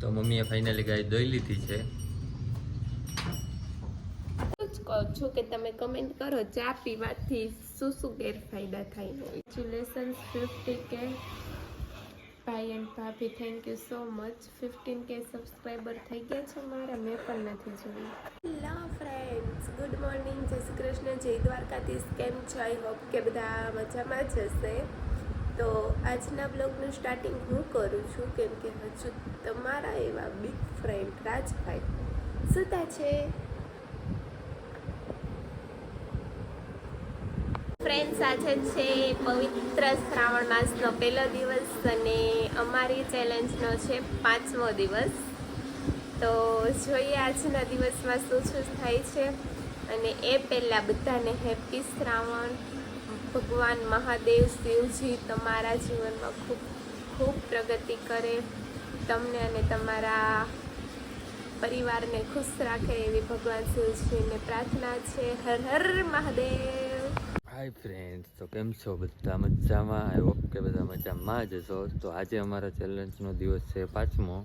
તો મમ્મીએ ફાઇનલી ગાય દોઈ લીધી છે. છું કે તમે કમેન્ટ કરો ચા પીવાથી શું શું ગેરફાયદા થાય કોંગ્રેચ્યુલેશન્સ ફિફ્ટી કે ભાઈ એન્ડ ભાભી thank you so much fifteen K subscriber થઈ ગયા છે મારા મેં પણ નથી જોયું. હેલો ફ્રેન્ડ્સ ગુડ મોર્નિંગ જય શ્રી કૃષ્ણ. જય દ્વારકાધીશ. કેમ છો? આઈ હોપ કે બધા મજામાં જ હશે. તો આજના બ્લોગનું સ્ટાર્ટિંગ હું કરું છું, કેમ કે હજુ તમારા એવા બિગ ફ્રેન્ડ રાજભાઈ સુતા છે. ફ્રેન્ડ સાથે છે પવિત્ર શ્રાવણ માસનો પહેલો દિવસ અને અમારી ચેલેન્જનો છે પાંચમો દિવસ. તો જોઈએ આજના દિવસમાં શું શું થાય છે અને એ પહેલાં બધાને હેપી શ્રાવણ. ભગવાન મહાદેવ શિવજી તમારા જીવનમાં ખૂબ ખૂબ પ્રગતિ કરે, તમને અને તમારા પરિવારને ખુશ રાખે એવી ભગવાન શિવજીને પ્રાર્થના છે. હર હર મહાદેવ. હાય ફ્રેન્ડ્સ તો કેમ છો? બધા મજામાં? આઈ હોપ કે બધા મજામાં જ છો. તો આજે અમારા ચેલેન્જનો દિવસ છે પાંચમો.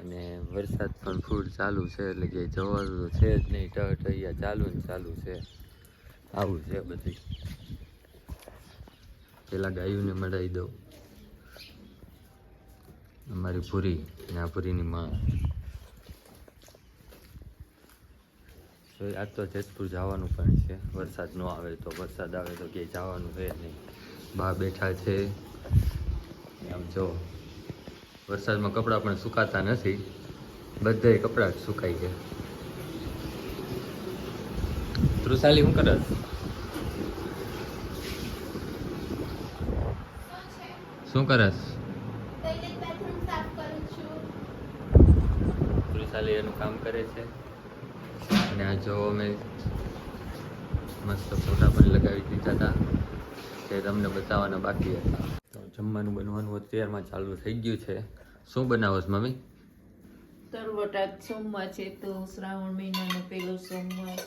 અને વરસાદ પણ ફૂલ ચાલુ છે, એટલે કે જવાનું છે જ નહીં. ટ ટૈયા ચાલુ ને ચાલુ છે. આવું છે બધી. પેલા ગાયોને મળી દઉં. અમારી પૂરી, ને આ પૂરીની માં આજ તો જેતપુર જવાનું પણ છે. વરસાદ ન આવે તો, વરસાદ આવે તો ક્યાંય જવાનું છે નહીં. બા બેઠા છે. આમ જો, વરસાદમાં કપડાં પણ સુકાતા નથી. બધાય કપડાં સુકાઈ ગયા. તૃષાલી શું કરે શું કરસ? તૃષાલી એનું કામ કરે છે. અને આ જો અમે મસ્ત ફોટા પણ લગાવી દીધા હતા. તે તમને બતાવવાના બાકી હતા. તો જમવાનું બનવાનું અત્યારમાં ચાલુ થઈ ગયું છે. શું બનાવો છો મમ્મી? તલવટ આજ સોમવાર છે તો શ્રાવણ મહિનાનો પહેલો સોમવાર.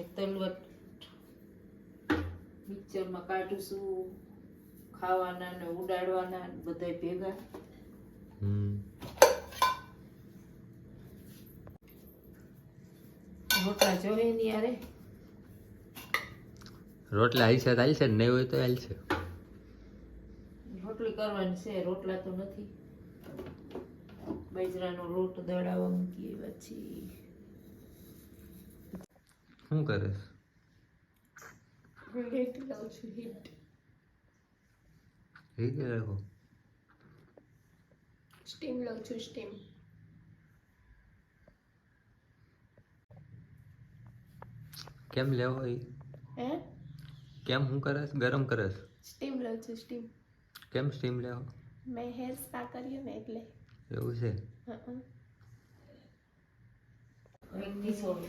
એ તલવટ મિક્સરમાં કાઢીશું ખાવાના ને ઉડાડવાના બધા બધાય ભેગા. રોટલા જોવે ની યારે રોટલા આવી છે તો હાલશે ને નહીં હોય તો હાલશે. રોટલી કરવાની છે રોટલા તો નથી. બાજરાનો લોટ દળાવવા મૂકીએ પછી શું કરે હિટ લાવું છું હિટ કે રાખો સ્ટીમ લઉં છું સ્ટીમ. કેમ લેવો એ? હે? કેમ હું કરસ ગરમ કરસ સ્ટીમ લઉં છું સ્ટીમ. કેમ સ્ટીમ લેવો? મેં હેર સ્પા કર્યું ને એટલે. એવું છે? હં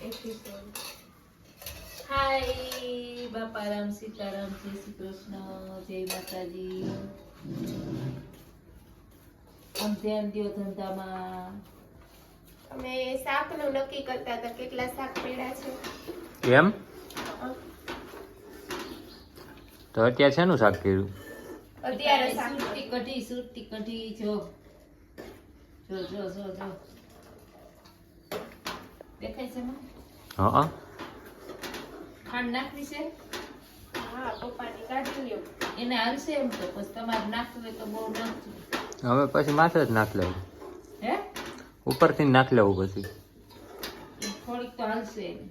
એપિસોડ હાય બાપા રામ સીતારામ જય શ્રી કૃષ્ણ જય માતાજી આમ ધ્યાન દ્યો ધંધામાં. અમે શાકનું નક્કી કરતા હતા કેટલા શાક પડ્યા છે. એમ? તો અત્યારે શેનું શાક કર્યું? અત્યારે શાક. સુરતી કઢી સુરતી કઢી જો. જો જો જો જો. દેખાય છે હા હા. ખાંડ નાખવી છે? હા પપ્પાની કાઢી લ્યો. એને હાલશે એમ તો પછી તમારે નાખવું હોય તો બહુ નાખજો હવે પછી માથે જ નાખ લેવું. હે? ઉપરથી નાખ લેવું પછી. થોડીક તો હાલશે એને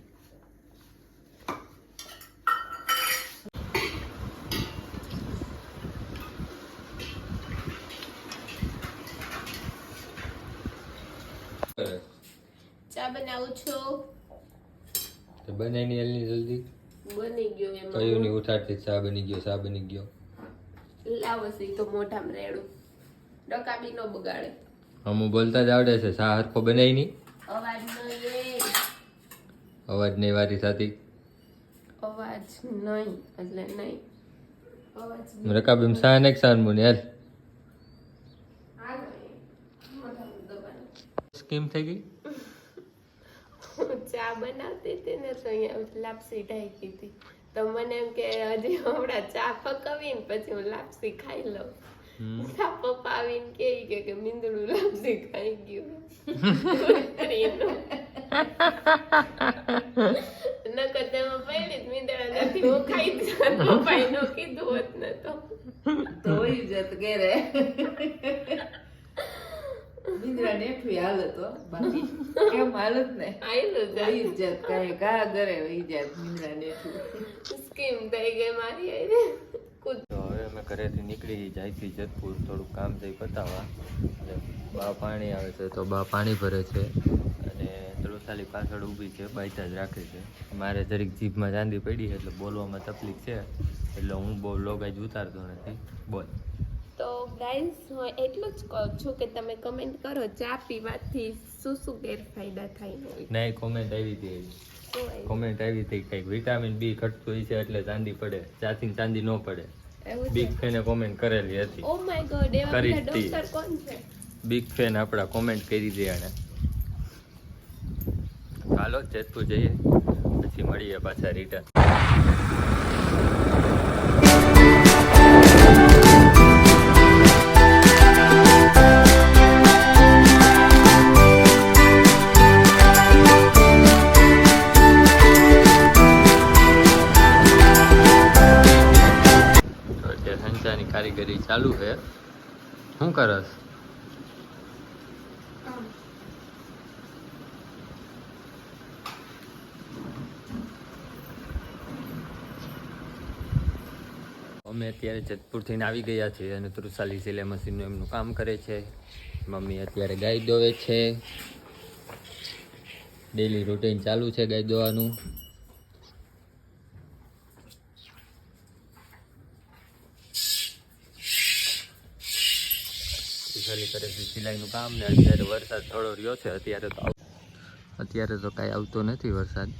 ચા બનાવું છું? તો બને ની એલની જલ્દી? બની ગયો કયું એમાં ની ઉઠાડતી ચા બની ગયો ચા બની ગયો. લાવો છે તો મોઢામાં રેડું. ડોકા બી નો બગાડે. અમુ બોલતા જ આવડે છે ચા હરખો બનાવી ની અવાજ નહીં. અવાજ નહીં વારી સાથી અવાજ નહીં એટલે નહીં. અવાજ રકાબીમ સા ને સાન મુને દબાણ. સ્કીમ થઈ ગઈ? હું ચા બનાવતી હતી ને તો અહીંયા લાપસી ઢાંકી હતી તો મને એમ કે હજી હમણાં ચા પકાવી ને પછી હું લાપસી ખાઈ લઉં. તારા પપ્પા આવીને કે કે મીંદડું લાપસી ખાઈ ગયું. નકર તેમાં પડી જ મીંદડા નથી હું ખાઈ જ. પપ્પાએ ન કીધું હોત ને તો તો વહી જત ઘેરે નિંદ્રા નેઠું હાલત હો બાકી કેમ હાલત ને. આયલું જાય વહી જ જત કાંઈ ઘા ઘરે વહી જાત નિંદ્રા નેઠું સ્કીમ થઈ ગઈ મારી હવે અમે ઘરેથી નીકળી જાય છે જતપુર થોડુંક કામ થઈ પતાવવા અને બા પાણી આવે છે તો બા પાણી ભરે છે. અને ત્રોસાલી પાછળ ઊભી છે બાઈતા જ રાખે છે. મારે જરીક જીભમાં ચાંદી પડી છે એટલે બોલવામાં તકલીફ છે. એટલે હું બહુ લોગાઈ જ ઉતારતો નથી. બોલ. તો ગાઈઝ હું એટલું જ કહું છું કે તમે કમેન્ટ કરો ચા પીવાથી શું શું ગેરફાયદા થાય ના કોમેન્ટ આવી હતી કોમેન્ટ આવી હતી કંઈક. વિટામિન બી ઘટતું હોય છે એટલે ચાંદી પડે. ચાથી ચાંદી ન પડે. બિગ ફેને કોમેન્ટ કરેલી હતી. ઓ માય ગોડ એવા બધા ડોક્ટર કોણ છે? બિગ ફેન આપણા કોમેન્ટ કરી દે આને. હાલો જેતપુર જઈએ. પછી મળીએ પાછા રિટર્ન સંચાની કારીગરી ચાલુ છે. શું કરસ? અમે અત્યારે જેતપુરથી આવી ગયા છીએ અને ત્રુસાલી સિલાઈ મશીનનું એમનું કામ કરે છે. મમ્મી અત્યારે ગાય દોવે છે. ડેલી રૂટીન ચાલુ છે ગાય દોવાનું. ત્રુસાલી કરે છે સિલાઈનું કામ ને અત્યારે વરસાદ થોડો રહ્યો છે, અત્યારે તો અત્યારે તો કાંઈ આવતો નથી વરસાદ.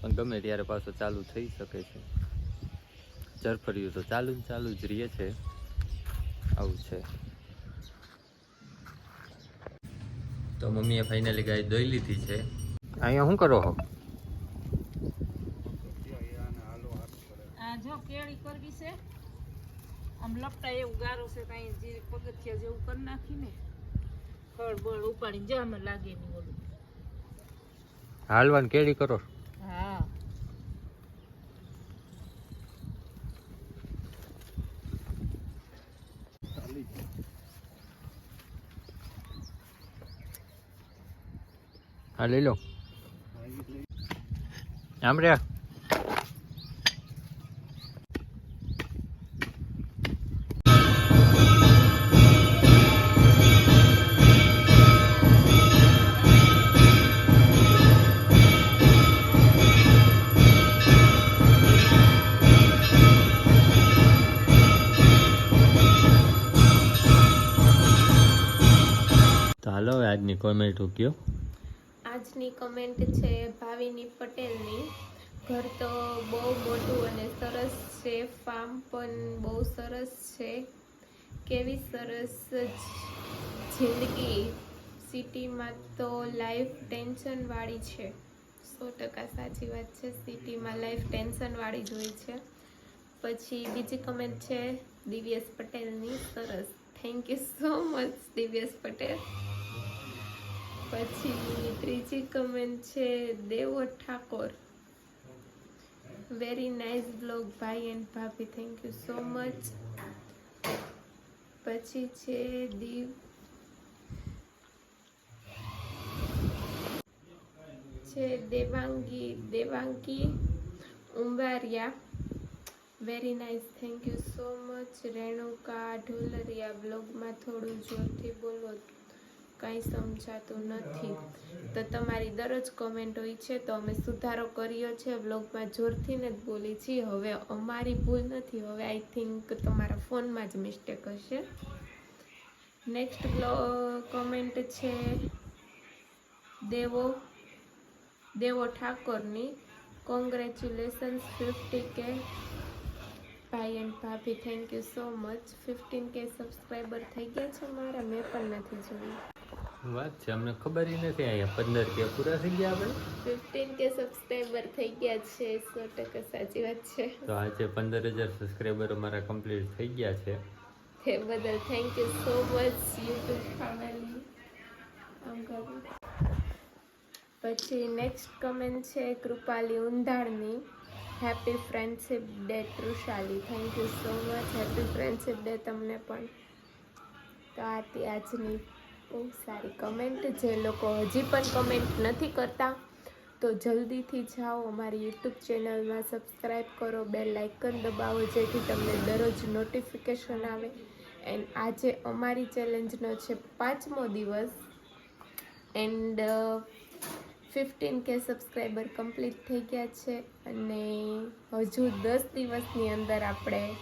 પણ ગમે ત્યારે પાછો ચાલુ થઈ શકે છે. ચરફર્યું તો ચાલુ ને ચાલુ જ રહીએ છે. આવું છે. તો મમ્મીએ ફાઇનલી ગાય દોઈ લીધી છે. અહીંયા શું કરો છો આ જો કેળી કરવી છે આમ લપટા એવું ગારો છે કાંઈ જે પગથિયા જેવું કરી નાખી ને ખડ બળ ઉપાડી જામે લાગે નહીં ઓલું. હાલવાન કેળી કરો. હા. હા લઈ લો. આમ રે તો હવે આજની કોમેન્ટ ઉક્યો આજની કમેન્ટ છે ભાવિની પટેલની. ઘર તો બહુ મોટું અને સરસ છે ફાર્મ પણ બહુ સરસ છે. કેવી સરસ જિંદગી. સિટીમાં તો લાઈફ ટેન્શનવાળી છે. સો ટકા સાચી વાત છે સિટીમાં લાઈફ ટેન્શનવાળી જ હોય છે. પછી બીજી કમેન્ટ છે દિવ્યેશ પટેલની, સરસ. Thank you so much Divyesh Patel. પછી ત્રીજી કમેન્ટ છે, Devo Thakor. Very nice blog ભાઈ એન્ડ ભાભી થેન્ક યુ સો મચ પછી છે, દીવ. છે, Devangi Devangi, Umbariya. Very nice thank you so much Renuka, Dholariya બ્લોગમાં થોડું જોરથી બોલો. કાંઈ સમજાતું નથી. તો તમારી દરરોજ કોમેન્ટ હોય છે તો અમે સુધારો કર્યો છે. બ્લોગમાં જોરથી ને જ બોલી છીએ હવે અમારી ભૂલ નથી. હવે આઈ થિંક તમારા ફોનમાં જ મિસ્ટેક હશે. નેક્સ્ટ કોમેન્ટ છે દેવો દેવો ઠાકોરની. કોંગ્રેચ્યુલેશન્સ ફિફ્ટી કે ભાઈ એન્ડ ભાભી thank you so much fifteen K subscriber થઈ ગયા છે મારા. મેં પણ નથી જોયું. વાત છે અમને ખબર નથી અહીંયા પંદર કે પૂરા થઈ ગયા આપણે ફિફ્ટીન કે સબસ્ક્રાઈબર થઈ ગયા છે સો ટકા સાચી વાત છે. તો આજે પંદર હજાર સબસ્ક્રાઈબર અમારા કમ્પ્લીટ થઈ ગયા છે. તે બદલ thank you so much YouTube family આમ કરું પછી નેક્સ્ટ કમેન્ટ છે Krupali ઉંધાણની happy friendship day Trushali. Thank you so much happy friendship day તમને પણ. તો આ આજની બહુ સારી કમેન્ટ જે લોકો હજી પણ કમેન્ટ નથી કરતા. તો જલ્દીથી જાઓ અમારી યુટ્યુબ ચેનલમાં સબસ્ક્રાઈબ કરો બે લાઇકન દબાવો, જેથી તમને દરરોજ નોટિફિકેશન આવે. એન્ડ આજે અમારી ચેલેન્જનો છે પાંચમો દિવસ. And fifteen K subscriber complete થઈ ગયા છે. અને હજુ દસ દિવસની અંદર આપણે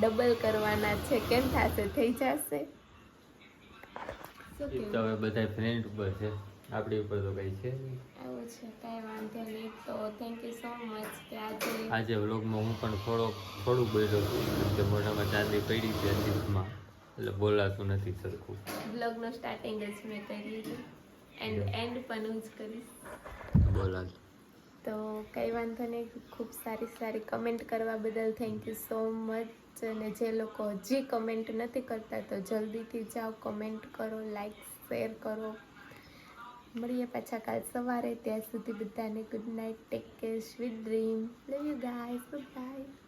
ડબલ કરવાના છે. કેમ થશે? થઈ જશે? તો હવે બધા ફ્રેન્ડ ઉપર છે. આપણી ઉપર તો કઈ છે આવું છે કાંઈ વાંધો નહીં. તો થેન્ક યુ સો મચ કે આજે આજે વ્લોગમાં હું પણ થોડો થોડું બોલ્યો છું. કે મોઢામાં ચાંદી પડી છે જીભમાં એટલે બોલાતું નથી સરખું. વ્લોગનો સ્ટાર્ટિંગ જ મેં કરી એન્ડ એન્ડ પણ હું જ કરીશ. બોલા તો કંઈ વાંધો નહીં. ખૂબ સારી સારી કમેન્ટ કરવા બદલ થેન્ક યુ સો મચ અને જે લોકો હજી કમેન્ટ નથી કરતા તો જલ્દીથી જાઓ કમેન્ટ કરો લાઈક શેર કરો. મળીએ પાછા કાલ સવારે. ત્યાં સુધી બધાને good night take care sweet dream love you guy good bye